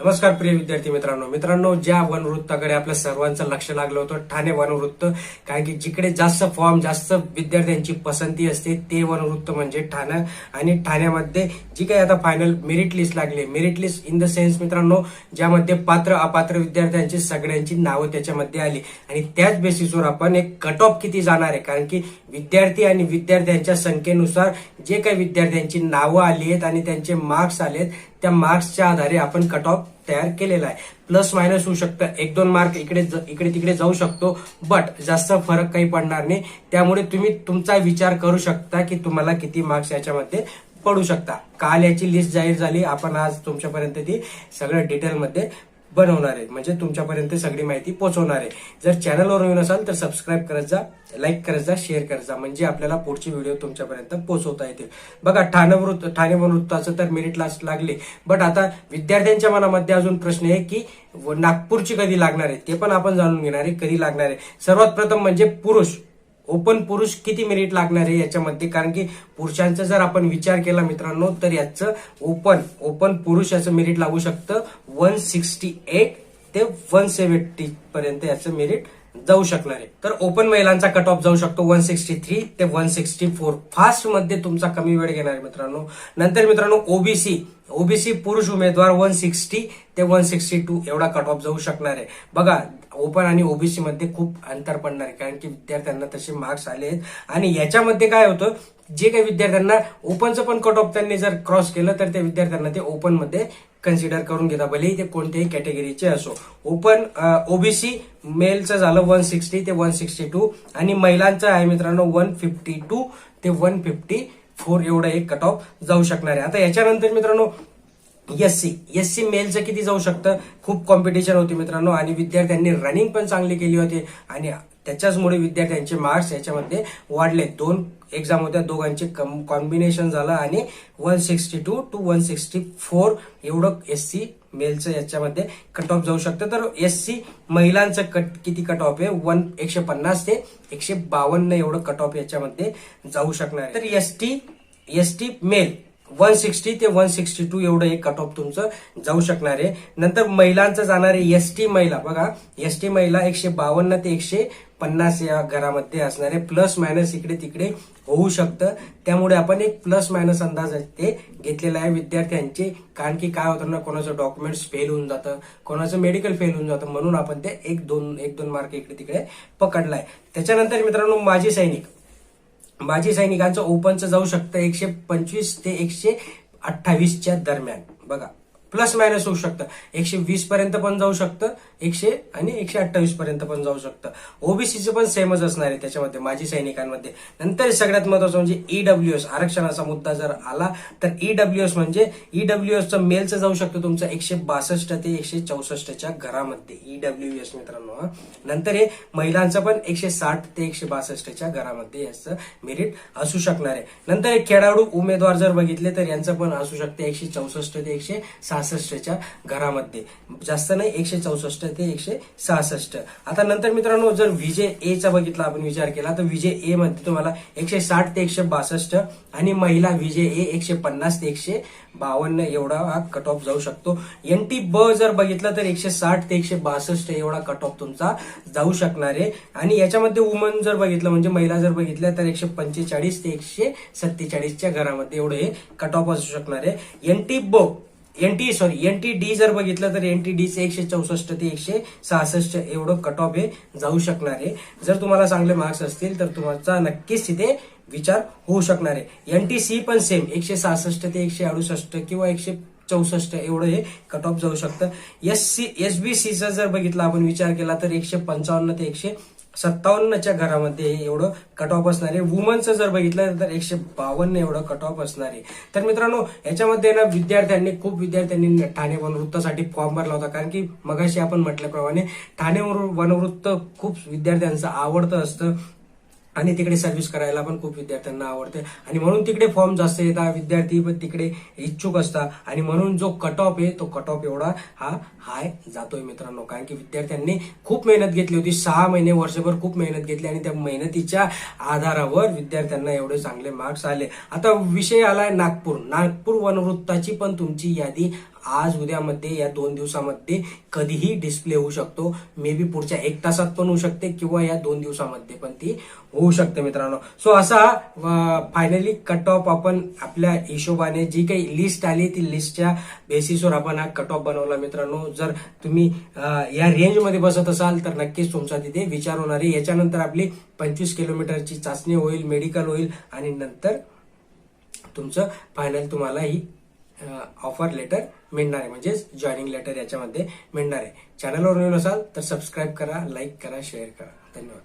नमस्कार प्रिय विद्यार्थी मित्रांनो. मित्रांनो ज्या वनवृत्ताकडे आपल्या सर्वांचं लक्ष लागलं होतं ठाणे वनवृत्त कारण की जिकडे जास्त फॉर्म जास्त विद्यार्थ्यांची पसंती असते ते वनवृत्त म्हणजे ठाणे. आणि ठाण्यामध्ये जी काही आता फायनल मेरिट लिस्ट लागली merit list in the sense मित्रांनो ज्यामध्ये पात्र अपात्र विद्यार्थ्यांची सगळ्यांची नावं त्याच्यामध्ये आली. आणि त्याच बेसिसवर आपण एक कट ऑफ किती जाणार आहे? कारण की विद्यार्थी आणि विद्यार्थ्यांच्या संख्येनुसार जे काही विद्यार्थ्यांची नावं आली आहेत आणि त्यांचे मार्क्स आलेत त्या मार्क्सच्या आधारे आपण कट ऑफ तयार केलेला आहे. प्लस मायनस होऊ शकतं. एक दोन मार्क इकडे ज- इकडे तिकडे जाऊ शकतो. बट जास्त फरक काही पडणार नाही. त्यामुळे तुम्ही तुमचा विचार करू शकता की तुम्हाला किती मार्क्स याच्यामध्ये पडू शकता. काल याची लिस्ट जाहीर झाली. आपण आज तुमच्यापर्यंत ती सगळं डिटेलमध्ये बनवणार आहे. म्हणजे तुमच्यापर्यंत सगळी माहिती पोहोचवणार आहे. जर चॅनलवर नवीन असाल तर सबस्क्राईब करत जा लाईक करत जा शेअर करत जा. म्हणजे आपल्याला पुढचे व्हिडिओ तुमच्यापर्यंत पोहोचवता येतील. बघा ठाणे वृत्त ठाणे वृत्ताचं तर मेरिट लास्ट लागले. बट आता विद्यार्थ्यांच्या मनामध्ये अजून प्रश्न आहे की व- नागपूरची कधी लागणार आहे? ते पण आपण जाणून घेणार आहे कधी लागणार आहे? सर्वात प्रथम म्हणजे पुरुष. ओपन पुरुष किती मेरिट लागणार आहे याच्यामध्ये? कारण की पुरुषांचा जर आपण विचार केला मित्रांनो तर याचं ओपन ओपन पुरुष याचं मेरिट लागू शकतं. वन सिक्स्टी एट ते वन सेव्हन्टी पर्यंत याचं मेरिट जाऊ शकणार आहे. तर ओपन महिलांचा कट ऑफ जाऊ शकतो वन सिक्स्टी थ्री ते वन सिक्स्टी फोर फास्टमध्ये तुमचा कमी वेळ घेणार आहे मित्रांनो. नंतर मित्रांनो ओबीसी ओबीसी पुरुष उमेदवार वन सिक्स्टी ते वन सिक्स्टी टू एवढा कट ऑफ जाऊ शकणार आहे. बघा ओपन आणि ओबीसी मध्ये खूप अंतर पडणार आहे. कारण की विद्यार्थ्यांना तसे मार्क्स आले आहेत. आणि याच्यामध्ये काय होतं जे काही विद्यार्थ्यांना ओपनचं पण कट ऑफ त्यांनी जर क्रॉस केलं तर त्या विद्यार्थ्यांना ते ओपनमध्ये कन्सिडर करून घेता भलेही ते कोणत्याही कॅटेगरीचे असो. ओपन ओबीसी मेलचं झालं वन सिक्स्टी ते वन सिक्स्टी टू आणि महिलांचं आहे मित्रांनो वन फिफ्टी टू ते वन फिफ्टी फोर एवढं एक कट ऑफ जाऊ शकणार आहे. आता याच्यानंतर मित्रांनो एससी. सी मेलचं किती जाऊ शकतं? खूप कॉम्पिटिशन होती मित्रांनो. आणि विद्यार्थ्यांनी रनिंग पण चांगली केली होती. आणि त्याच्याचमुळे विद्यार्थ्यांचे मार्क्स याच्यामध्ये वाढले. दोन एक्झाम होत्या. दोघांचे कॉम्बिनेशन झालं. आणि one sixty two to one sixty four एवढं एस सी मेलचं याच्यामध्ये कट ऑफ जाऊ शकतं. तर एस सी महिलांचं कट किती कट ऑफ आहे? वन एकशे पन्नास ते एकशे बावन्न एवढं कट ऑफ याच्यामध्ये जाऊ शकणार तर S T S T male. One sixty ते वन सिक्स्टी टू एवढं एक कट ऑफ तुमचं जाऊ शकणार आहे. नंतर महिलांचं जाणार आहे एस टी महिला. बघा एस टी महिला एकशे बावन्न ते एकशे पन्नास या घरामध्ये असणार आहे. प्लस मायनस इकडे तिकडे होऊ शकतं. त्यामुळे आपण एक प्लस मायनस अंदाज ते घेतलेला आहे विद्यार्थ्यांचे. कारण की काय होतं ना कोणाचं डॉक्युमेंट्स फेल होऊन जातं कोणाचं मेडिकल फेल होऊन जातं म्हणून आपण ते एक दोन एक दोन मार्क इकडे तिकडे पकडलाय. त्याच्यानंतर मित्रांनो माजी सैनिक. माजी सैनिकांचं ओपनचं जाऊ शकतं एकशे पंचवीस ते एकशे अठ्ठावीसच्या दरम्यान. बघा. प्लस मायनस होऊ शकतं. एकशे वीस पर्यंत पण जाऊ शकतं एकशे आणि एकशे अठ्ठावीस पर्यंत पण जाऊ शकतं. ओबीसीचं पण सेमच असणार आहे त्याच्यामध्ये माजी सैनिकांमध्ये. नंतर सगळ्यात महत्वाचं म्हणजे ईडब्ल्यू एस आरक्षणाचा मुद्दा जर आला तर ईडब्ल्यू एस म्हणजे ईडब्ल्यू एसचं मेलचं जाऊ शकतं तुमचं एकशे बासष्ट ते एकशे चौसष्टच्या घरामध्ये. ईडब्ल्यू एस मित्रांनो नंतर हे महिलांचं पण एकशे साठ ते एकशे बासष्टच्या घरामध्ये याचं मेरिट असू शकणार आहे. नंतर हे खेळाडू उमेदवार जर बघितले तर यांचं पण असू शकते एकशे चौसष्ट ते एकशे सहासष्टच्या घरामध्ये. जास्त नाही एकशे चौसष्ट ते एकशे सहासष्ट. आता नंतर मित्रांनो जर विजय ए चा बघितला आपण विचार केला तर विजय ए मध्ये तुम्हाला एकशे साठ ते एकशे बासष्ट आणि महिला विजय ए एकशे पन्नास ते एकशे बावन्न एवढा हा कट ऑफ जाऊ शकतो. एन टी ब जर बघितलं तर एकशे साठ ते एकशे बासष्ट एवढा कट ऑफ तुमचा जाऊ शकणार आहे. आणि याच्यामध्ये वुमन जर बघितलं म्हणजे महिला जर बघितल्या तर एकशे पंचेचाळीस ते एकशे सत्तेचाळीसच्या घरामध्ये एवढं हे कट ऑफ असू शकणार आहे. एन टी ब N T sorry N T D जर बघितलं तर एन टी डीचे एकशे चौसष्ट ते एकशे सहासष्ट एवढं कट ऑफ हे जाऊ शकणार आहे. जर तुम्हाला चांगले मार्क्स असतील तर तुमचा नक्कीच तिथे विचार होऊ शकणार आहे. एन टी सी पण सेम एकशे सहासष्ट ते एकशे अडुसष्ट किंवा एकशे चौसष्ट एवढं हे कट ऑफ जाऊ शकतं. एस सी एस बी सीचा जर बघितला आपण विचार केला तर एकशे पंचावन्न ते एकशे सत्तावन्नच्या घरामध्ये हे एवढं कट ऑफ असणार. आहे वुमनचं जर बघितलं तर एकशे बावन्न एवढं कट ऑफ असणार. आहे तर मित्रांनो याच्यामध्ये ना विद्यार्थ्यांनी खूप विद्यार्थ्यांनी ठाणे वनवृत्तासाठी फॉर्म भरला होता. कारण की मगाशी आपण म्हटल्याप्रमाणे ठाणे वनवृत्त खूप विद्यार्थ्यांचं आवडतं असतं. आणि तिकडे सर्व्हिस करायला पण खूप विद्यार्थ्यांना आवडते. आणि म्हणून तिकडे फॉर्म जास्त येतात विद्यार्थी पण तिकडे इच्छुक असतात. आणि म्हणून जो कट ऑफ आहे तो कट ऑफ एवढा हा हाय जातोय मित्रांनो. कारण की विद्यार्थ्यांनी खूप मेहनत घेतली होती. सहा महिने वर्षभर खूप मेहनत घेतली आणि त्या मेहनतीच्या आधारावर विद्यार्थ्यांना एवढे चांगले मार्क्स आले. आता विषय आलाय नागपूर. नागपूर वनवृत्ताची पण तुमची यादी आज उद्यामध्ये या दोन दिवसामध्ये कधीही डिस्प्ले होऊ शकतो. मे बी पुढच्या एक तासात पण होऊ शकते किंवा या दोन दिवसामध्ये पण ती होऊ शकते मित्रांनो. सो असा फायनली कट ऑफ आपण आपल्या हिशोबाने जी काही लिस्ट आली ती लिस्टच्या बेसिसवर आपण हा कट ऑफ बनवला मित्रांनो. जर तुम्ही या रेंजमध्ये बसत असाल तर नक्कीच तुमचा तिथे विचार होणार आहे. याच्यानंतर आपली पंचवीस किलोमीटरची चाचणी होईल मेडिकल होईल आणि नंतर तुमचं फायनल तुम्हाला ही ऑफर लेटर मिळणार आहे म्हणजेच जॉईनिंग लेटर याच्यामध्ये मिळणार. आहे चॅनलवर नवीन असाल तर सबस्क्राईब करा लाईक करा शेअर करा. धन्यवाद.